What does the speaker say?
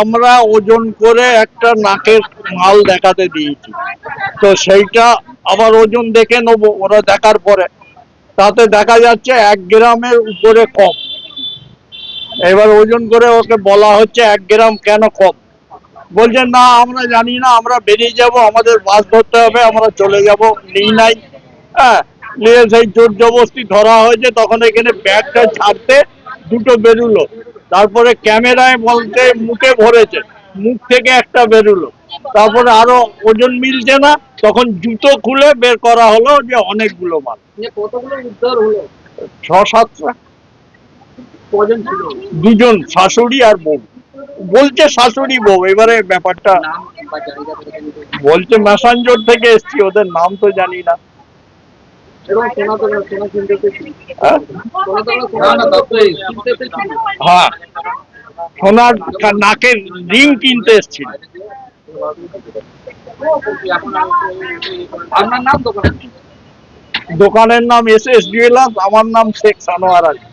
আমরা ওজন করে একটা নাকের মাল দেখাতে দিয়েছি। তো সেইটা আবার ওজন দেখে নেব, ওরা দেখার পরে। তাতে দেখা যাচ্ছে এক গ্রামের উপরে কম। এবার ওজন করে ওকে বলা হচ্ছে এক গ্রাম কেন কম? বলছেন না, আমরা জানি না, আমরা বেরিয়ে যাব, আমাদের বাস ধরতে হবে, আমরা চলে যাব, নেই নাই। হ্যাঁ নিয়ে সেই জোর জবস্তি ধরা হয়েছে, তখন এখানে ব্যাগটা ছাড়তে দুটো বেরুলো। তারপরে ক্যামেরায় বলতে মুখে ভরেছে। মুখ থেকে একটা বেরুলো। তারপরে আরও ওজন মিলছে না তখন জুতো খুলে বের করা হলো যে অনেকগুলো মাল। যে কতগুলো উদ্ধার হলো? ছ সাতটা দুজন শাশুড়ি আর বউ। বলছে শাশুড়ি বউ। এবারে ব্যাপারটা বলছে ম্যাসাঞ্জোর থেকে এসছি ওদের নাম তো জানি না। হ্যাঁ? সোনার নাকের রিং কিনতে এসছিল। দোকানের নাম? এস এস জুয়েলার্স আমার নাম শেখ সানোয়ার আলী।